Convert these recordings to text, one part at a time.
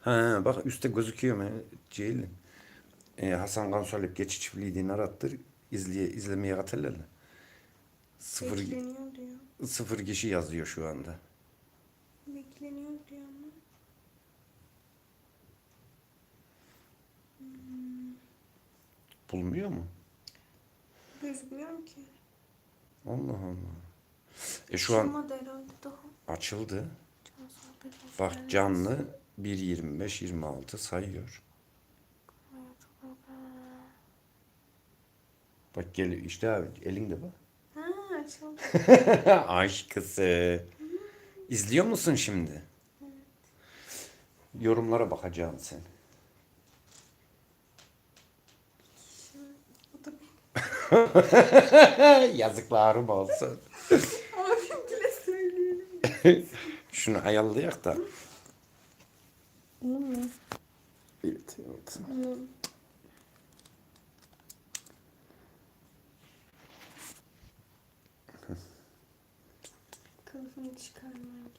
Ha bak üstte gözüküyor mu? Ceylin. Ee, Hasan Kansalep geçiş çiftliğini arattır. İzleye, izlemeye katılırlar. Sıfır, Bekleniyor diyor. sıfır kişi yazıyor şu anda. Bekleniyor diyor ama. Bulmuyor mu? Gözükmüyor ki. Allah Allah. E şu an herhalde daha. açıldı. Bak canlı 1.25 26 sayıyor. Bak gel işte abi elinde bak. Ha açıldı. Aşkısı. İzliyor musun şimdi? Yorumlara bakacağım sen. Yazıklarım olsun. Abim bile söyleyelim. Şunu ayarlayak da. Bunu mu? Evet, evet. Bunu. Kılıfını çıkarmaya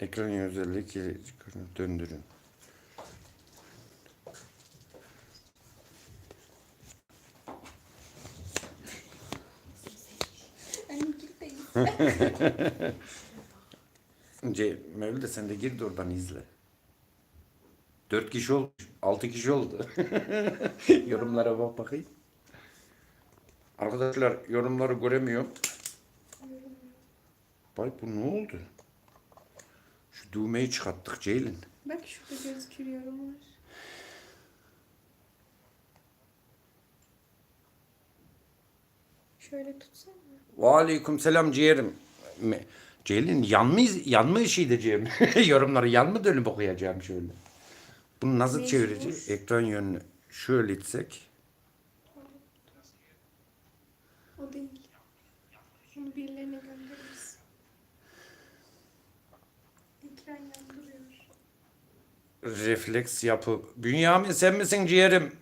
Ekran özellik döndürün. gitmeyin. Ce Mevlüt sen de gir de oradan izle. Dört kişi oldu. Altı kişi oldu. Yorumlara bak bakayım. Arkadaşlar yorumları göremiyorum. Bay bu ne oldu? Şu düğmeyi çıkarttık Ceylin. Bak şurada gözüküyor yorumlar. Şöyle tutsana. Aleyküm selam ciğerim. Ceylin yan mı, iz- yan mı işleyeceğim? Yorumları yan mı dönüp okuyacağım şöyle. Bunu nasıl Mecbur. çevireceğiz? Ekran yönünü şöyle itsek. O değil. Onu birilerine göndeririz. Ekran yandırıyor. Refleks yapı. Bünyamin sen misin ciğerim?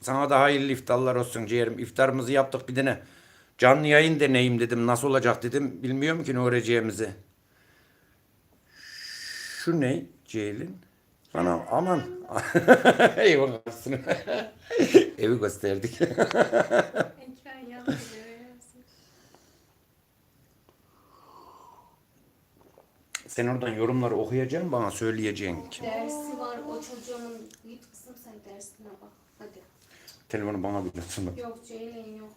Sana da hayırlı iftarlar olsun ciğerim. İftarımızı yaptık bir dene. Canlı yayın deneyim dedim. Nasıl olacak dedim. Bilmiyorum ki ne öğreneceğimizi. Şu ne Ceylin? Ana aman. Eyvah olsun. Evi gösterdik. Ekran. Sen oradan yorumları okuyacaksın bana söyleyeceksin. ki. Dersi var o çocuğumun git kızım sen dersine bak hadi. Telefonu bana bir. Yok Ceylin yok.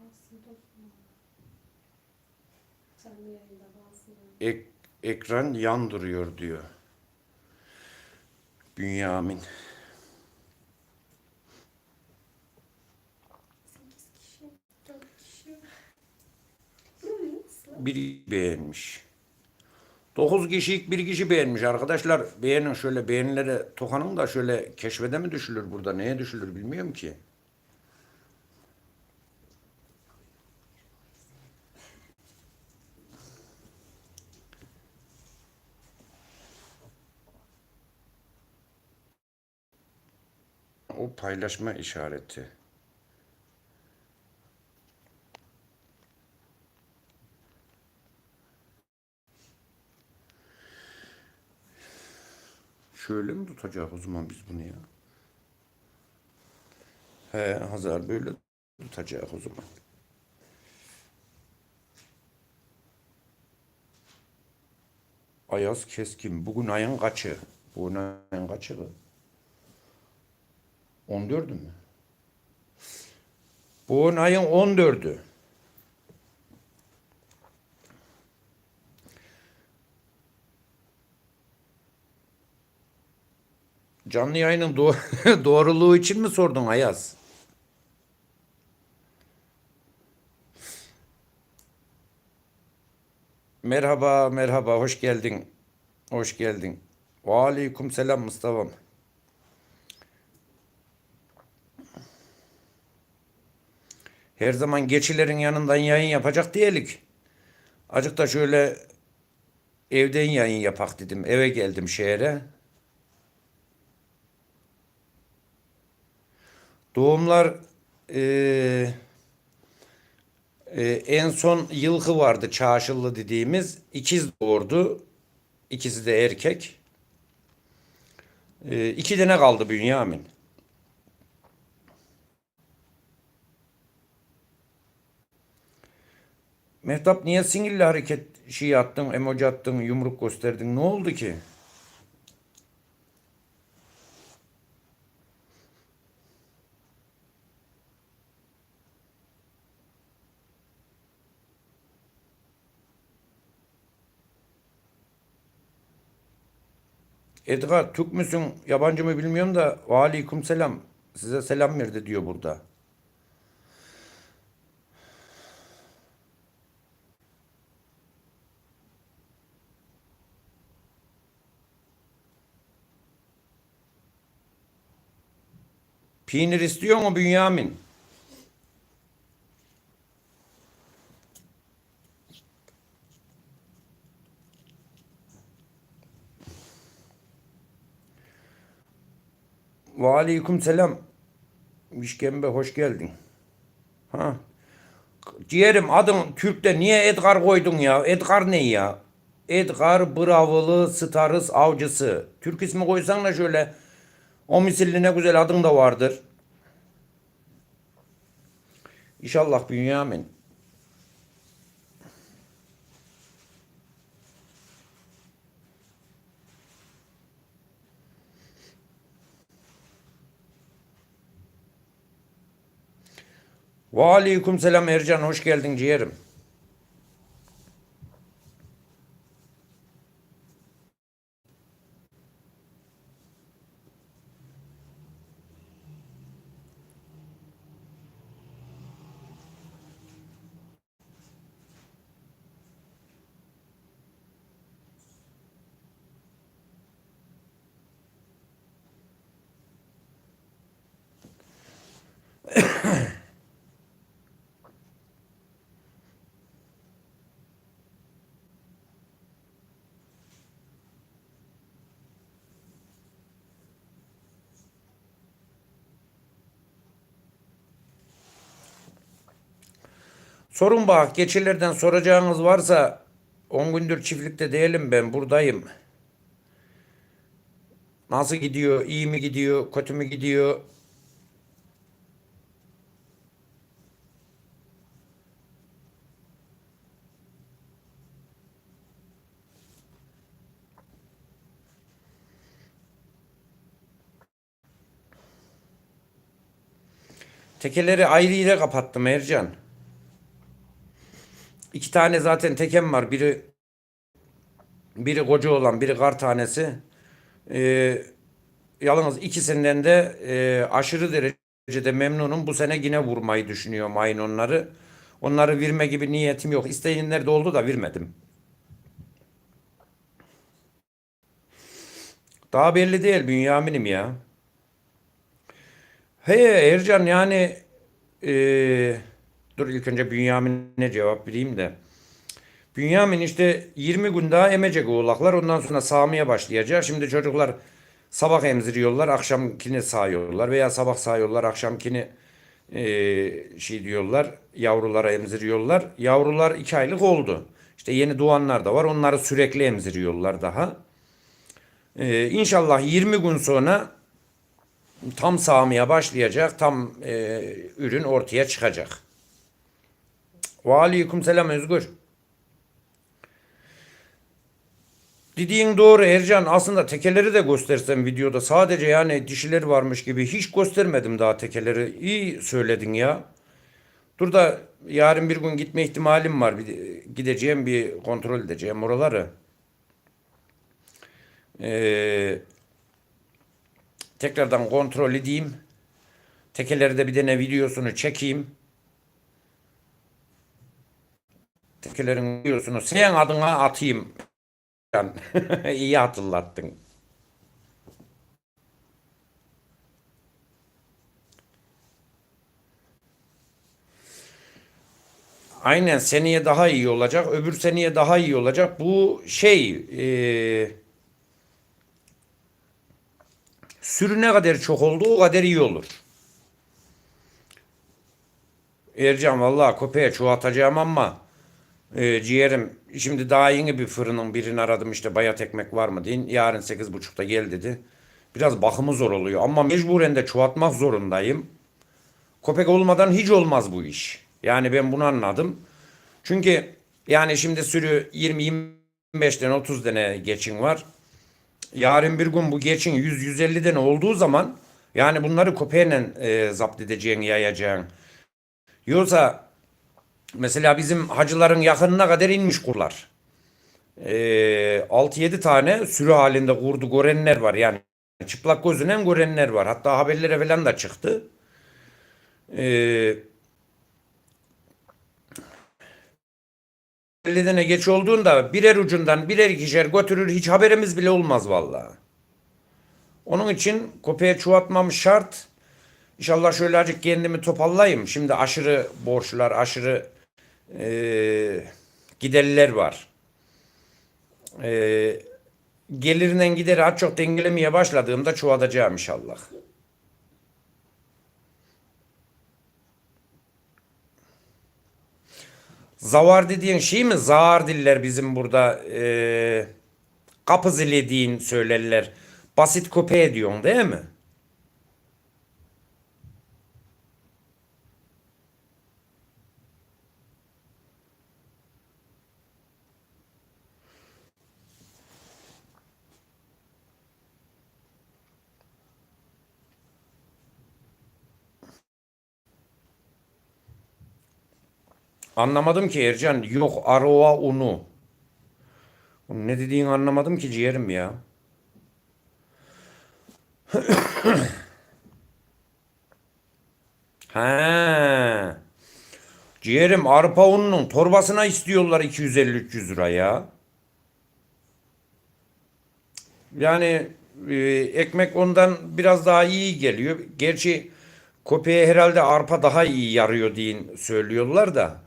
Aslında Canlı yayında bazıları. Ek, ekran yan duruyor diyor. Bünyamin. Kişi, kişi. Biri beğenmiş. 9 kişilik bir kişi beğenmiş arkadaşlar. Beğenin şöyle beğenilere tokanın da şöyle keşfede mi düşülür burada? Neye düşülür bilmiyorum ki. Paylaşma işareti. Şöyle mi tutacak o zaman biz bunu ya? He Hazar böyle tutacak o zaman. Ayaz keskin. Bugün ayın kaçı? Bugün ayın kaçı? Kız? 14'ü mü? Bugün ayın 14'ü. Canlı yayının doğ- doğruluğu için mi sordun Ayaz? Merhaba, merhaba, hoş geldin. Hoş geldin. Ve aleyküm selam Mustafa'm. Her zaman geçilerin yanından yayın yapacak diyelik. Acık da şöyle evden yayın yapak dedim. Eve geldim şehre. Doğumlar eee, e, en son yılkı vardı çağışıllı dediğimiz. ikiz doğurdu. İkisi de erkek. E, iki tane kaldı Bünyamin. Mehtap niye sinirli hareket şey attın, emoji attın, yumruk gösterdin? Ne oldu ki? Edgar Türk müsün yabancı mı bilmiyorum da aleyküm selam size selam verdi diyor burada. Peynir istiyor mu Bünyamin? Ve aleyküm selam. Mişkembe hoş geldin. Ha. Ciğerim adın Türk'te niye Edgar koydun ya? Edgar ne ya? Edgar Bravılı Starız Avcısı. Türk ismi koysan da şöyle o misilli ne güzel adın da vardır. İnşallah Bünyamin. Ve aleyküm selam Ercan hoş geldin ciğerim. Sorun bak geçilerden soracağınız varsa 10 gündür çiftlikte değilim ben buradayım. Nasıl gidiyor? İyi mi gidiyor? Kötü mü gidiyor? Tekeleri ayrı yere kapattım Ercan. İki tane zaten tekem var. Biri biri koca olan, biri kar tanesi. Ee, yalnız ikisinden de e, aşırı derecede memnunum. Bu sene yine vurmayı düşünüyorum aynı onları. Onları verme gibi niyetim yok. İsteyenler de oldu da vermedim. Daha belli değil Bünyamin'im ya. He Ercan yani eee, dur ilk önce Bünyamin'e cevap vereyim de. Bünyamin işte 20 gün daha emecek oğlaklar ondan sonra sağmaya başlayacak. Şimdi çocuklar sabah emziriyorlar akşamkini sağıyorlar veya sabah sağıyorlar akşamkini eee, şey diyorlar yavrulara emziriyorlar. Yavrular 2 aylık oldu. İşte yeni doğanlar da var onları sürekli emziriyorlar daha. Eee inşallah 20 gün sonra tam sağmaya başlayacak, tam e, ürün ortaya çıkacak. Ve aleyküm selam Özgür. Dediğin doğru Ercan. Aslında tekeleri de göstersem videoda. Sadece yani dişiler varmış gibi. Hiç göstermedim daha tekeleri. İyi söyledin ya. Dur da yarın bir gün gitme ihtimalim var. Bir, gideceğim bir kontrol edeceğim oraları. Eee Tekrardan kontrol edeyim. Tekeleri de bir tane videosunu çekeyim. Tekelerin videosunu sen adına atayım. İyi hatırlattın. Aynen seneye daha iyi olacak. Öbür seneye daha iyi olacak. Bu şey eee Sürü ne kadar çok oldu o kadar iyi olur. Ercan vallahi köpeğe çoğaltacağım ama e, ciğerim şimdi daha yeni bir fırının birini aradım işte bayat ekmek var mı deyin. Yarın 8.30'da gel dedi. Biraz bakımı zor oluyor ama mecburen de çoğaltmak zorundayım. Köpek olmadan hiç olmaz bu iş. Yani ben bunu anladım. Çünkü yani şimdi sürü 20-25'ten 30 tane geçin var. Yarın bir gün bu geçin 100-150 tane olduğu zaman yani bunları köpeğle e, zapt edeceğin, yayacağın. Yoksa mesela bizim hacıların yakınına kadar inmiş kurlar. E, 6-7 tane sürü halinde kurdu görenler var. Yani çıplak gözüyle görenler var. Hatta haberlere falan da çıktı. Eee 50 tane geç olduğunda birer ucundan birer ikişer götürür hiç haberimiz bile olmaz vallahi. Onun için köpeğe çoğaltmam şart. İnşallah şöyle azıcık kendimi toparlayayım. Şimdi aşırı borçlar, aşırı eee giderler var. Eee gelirinden gideri az çok dengelemeye başladığımda çoğaltacağım inşallah. Zavar dediğin şey mi? Zar diller bizim burada eee kapı zili söylerler. Basit köpeğe diyorsun değil mi? Anlamadım ki Ercan. Yok arova unu. Ne dediğini anlamadım ki ciğerim ya. He. Ciğerim arpa ununun torbasına istiyorlar 250-300 lira ya. Yani e, ekmek ondan biraz daha iyi geliyor. Gerçi köpeğe herhalde arpa daha iyi yarıyor diye söylüyorlar da.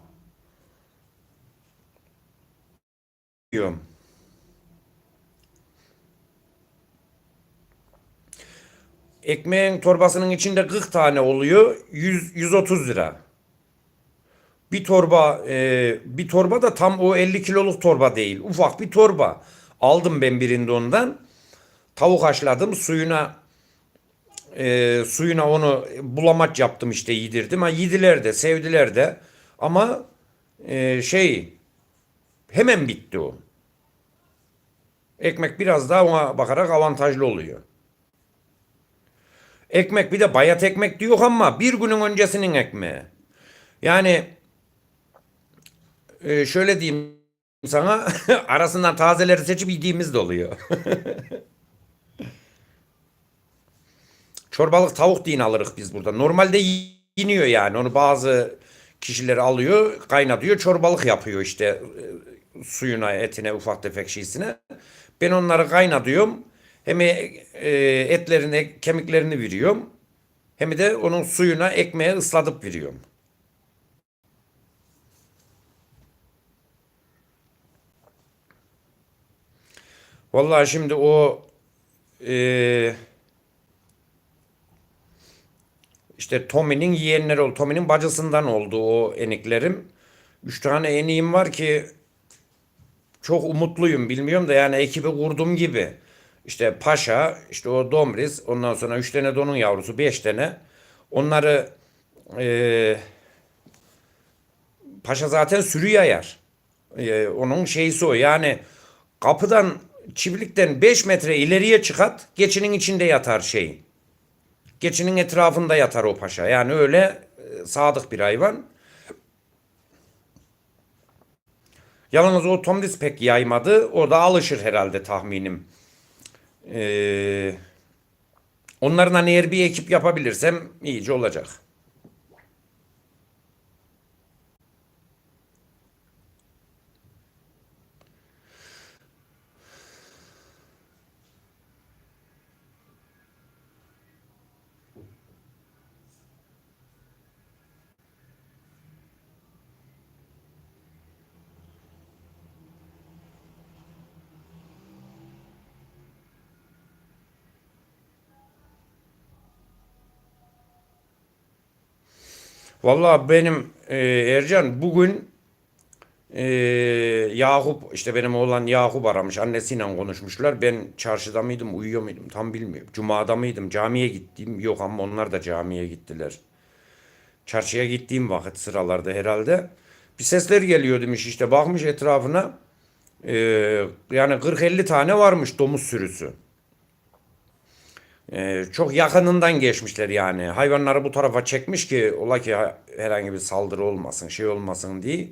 Ekmeğin torbasının içinde 40 tane oluyor. 100, 130 lira. Bir torba e, bir torba da tam o 50 kiloluk torba değil. Ufak bir torba. Aldım ben birinde ondan. Tavuk haşladım. Suyuna e, suyuna onu bulamaç yaptım işte yedirdim. Ha yediler de sevdiler de. Ama e, şey hemen bitti o. Ekmek biraz daha ona bakarak avantajlı oluyor. Ekmek bir de bayat ekmek diyor ama bir günün öncesinin ekmeği. Yani e, şöyle diyeyim sana arasından tazeleri seçip yediğimiz de oluyor. Çorbalık tavuk deyin alırız biz burada. Normalde yeniyor yani. Onu bazı kişiler alıyor, kaynatıyor, çorbalık yapıyor işte suyuna, etine, ufak tefek şeysine. Ben onları kaynatıyorum. Hem e, etlerini, kemiklerini veriyorum. Hem de onun suyuna, ekmeğe ıslatıp veriyorum. Vallahi şimdi o e, işte Tommy'nin yeğenleri oldu. Tommy'nin bacısından oldu o eniklerim. Üç tane eniğim var ki çok umutluyum bilmiyorum da yani ekibi kurdum gibi. İşte Paşa, işte o Domriz, ondan sonra üç tane donun yavrusu, beş tane. Onları eee, Paşa zaten sürü yayar. Eee, onun şeysi o yani kapıdan çiftlikten 5 metre ileriye çıkat geçinin içinde yatar şey. Geçinin etrafında yatar o paşa. Yani öyle e, sadık bir hayvan. Yalnız o Tomris pek yaymadı. O da alışır herhalde tahminim. Ee, onların hani eğer bir ekip yapabilirsem iyice olacak. Vallahi benim e, Ercan bugün e, Yakup işte benim oğlan Yakup aramış annesiyle konuşmuşlar. Ben çarşıda mıydım uyuyor muydum tam bilmiyorum. Cuma'da mıydım camiye gittim yok ama onlar da camiye gittiler. Çarşıya gittiğim vakit sıralarda herhalde. Bir sesler geliyor demiş işte bakmış etrafına. E, yani 40-50 tane varmış domuz sürüsü. Ee, çok yakınından geçmişler yani. Hayvanları bu tarafa çekmiş ki ola ki ha- herhangi bir saldırı olmasın, şey olmasın diye.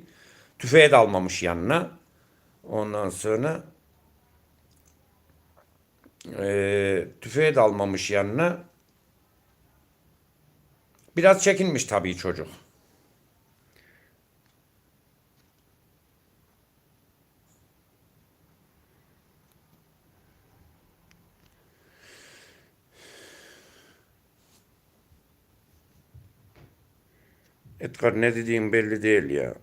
Tüfeği de almamış yanına. Ondan sonra eee tüfeği de almamış yanına. Biraz çekinmiş tabii çocuk. Edgar ne dediğin belli değil ya.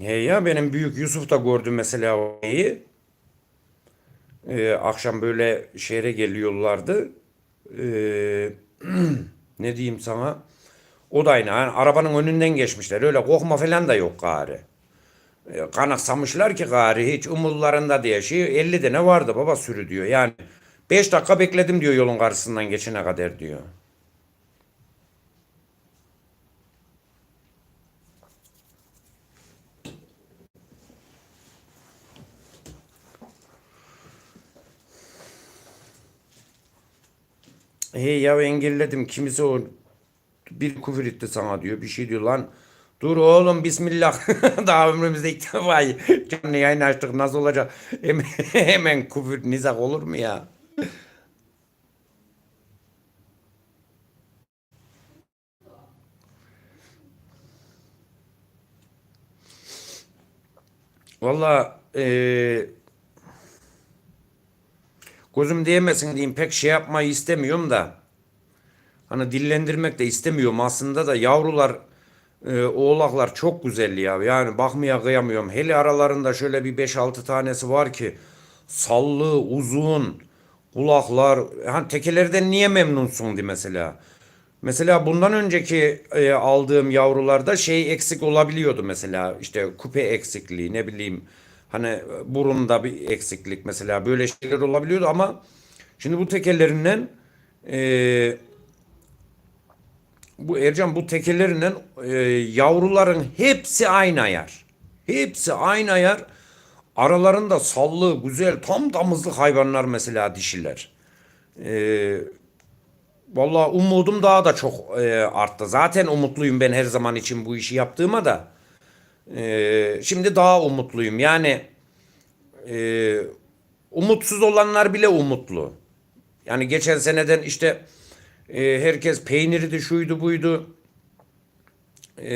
He ya benim büyük Yusuf da gördü mesela o şeyi. Ee, akşam böyle şehre geliyorlardı. Ee, ne diyeyim sana? O da aynı. Yani arabanın önünden geçmişler. Öyle korkma falan da yok gari. E, kanaksamışlar ki gari hiç umurlarında diye şey 50 tane vardı baba sürü diyor. Yani 5 dakika bekledim diyor yolun karşısından geçene kadar diyor. Hey ya engelledim kimisi o bir küfür etti sana diyor bir şey diyor lan. Dur oğlum bismillah. Daha ömrümüzde ilk defa canlı yayın açtık. Nasıl olacak? Hemen, hemen küfür nizak olur mu ya? Valla eee gözüm diyemezsin diyeyim. Pek şey yapmayı istemiyorum da. Hani dillendirmek de istemiyorum. Aslında da yavrular e, oğlaklar çok güzel ya. Yani bakmaya kıyamıyorum. Hele aralarında şöyle bir 5-6 tanesi var ki sallı uzun kulaklar hani tekelerden niye memnunsun di mesela? Mesela bundan önceki e, aldığım yavrularda şey eksik olabiliyordu mesela. İşte kupe eksikliği ne bileyim hani burunda bir eksiklik mesela. Böyle şeyler olabiliyordu ama şimdi bu tekellerinden e, bu Ercan bu tekellerinden e, yavruların hepsi aynı ayar. Hepsi aynı ayar. Aralarında sallı, güzel, tam damızlık hayvanlar mesela dişiler. E, Vallahi umudum daha da çok e, arttı. Zaten umutluyum ben her zaman için bu işi yaptığıma da. E, şimdi daha umutluyum. Yani e, umutsuz olanlar bile umutlu. Yani geçen seneden işte e, herkes peynirdi, şuydu, buydu. E,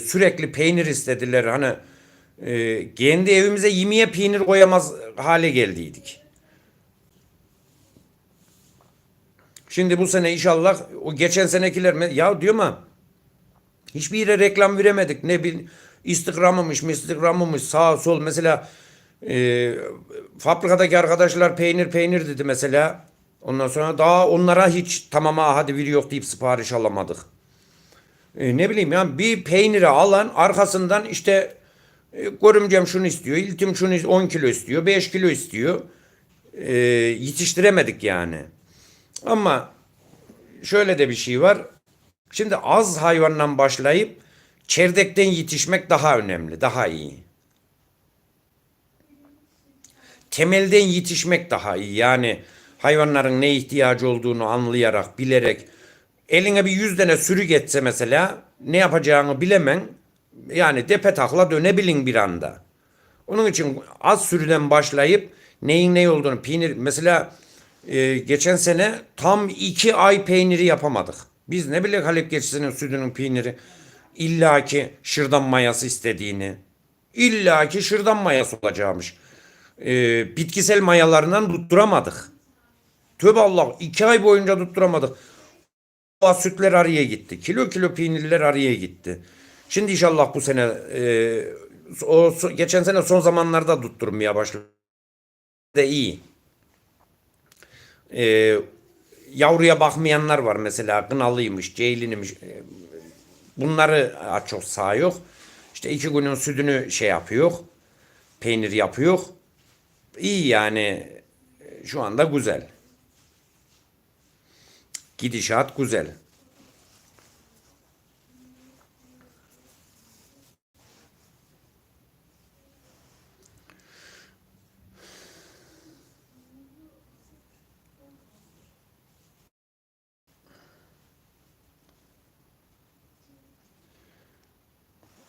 sürekli peynir istediler. Hani e, kendi evimize yemeğe peynir koyamaz hale geldiydik. Şimdi bu sene inşallah o geçen senekiler mi? Ya diyor mu? Hiçbir yere reklam veremedik. Ne bir Instagram'ımış, Instagram'ımış, sağ sol. Mesela e, fabrikadaki arkadaşlar peynir peynir dedi mesela. Ondan sonra daha onlara hiç tamam ha hadi video yok deyip sipariş alamadık. E, ne bileyim yani bir peyniri alan arkasından işte e, görümcem şunu istiyor, iltim şunu is- 10 kilo istiyor, 5 kilo istiyor. E, yetiştiremedik yani. Ama şöyle de bir şey var. Şimdi az hayvandan başlayıp çerdekten yetişmek daha önemli, daha iyi. Temelden yetişmek daha iyi. Yani hayvanların ne ihtiyacı olduğunu anlayarak, bilerek eline bir yüz tane sürü geçse mesela ne yapacağını bilemen yani depe takla dönebilin bir anda. Onun için az sürüden başlayıp neyin ne olduğunu peynir mesela e, geçen sene tam iki ay peyniri yapamadık. Biz ne bilek Halep geçsinin sütünün peyniri illaki şırdan mayası istediğini illaki şırdan mayası olacakmış. E, bitkisel mayalarından tutturamadık. Tövbe Allah iki ay boyunca tutturamadık. O sütler araya gitti. Kilo kilo peynirler araya gitti. Şimdi inşallah bu sene e, o geçen sene son zamanlarda tutturmaya başladı. De iyi. Ee, yavruya bakmayanlar var mesela. Kınalıymış, ceylinmiş. Ee, Bunları çok sağ yok. İşte iki günün sütünü şey yapıyor. Peynir yapıyor. İyi yani. Şu anda güzel. Gidişat güzel.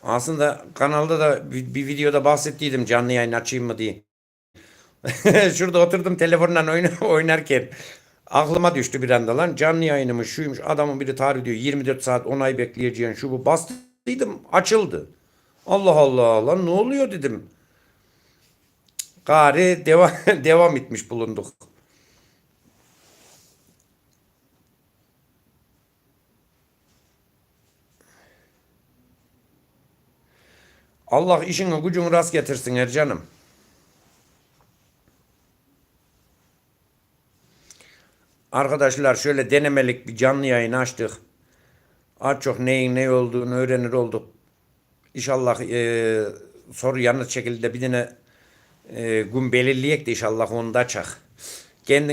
Aslında kanalda da bir, bir videoda bahsettiydim canlı yayın açayım mı diye. Şurada oturdum telefonla oyna- oynarken aklıma düştü bir anda lan canlı yayınımız şuymuş adamın biri tarih diyor 24 saat onay bekleyeceğin şu bu bastıydım açıldı. Allah Allah lan ne oluyor dedim. Gari devam, devam etmiş bulunduk. Allah işini gücünü rast getirsin Ercan'ım. Arkadaşlar şöyle denemelik bir canlı yayın açtık. Az çok neyin ne olduğunu öğrenir olduk. İnşallah e, soru yanıt şekilde bir tane e, gün belirleyek de inşallah onu da açak. Kendin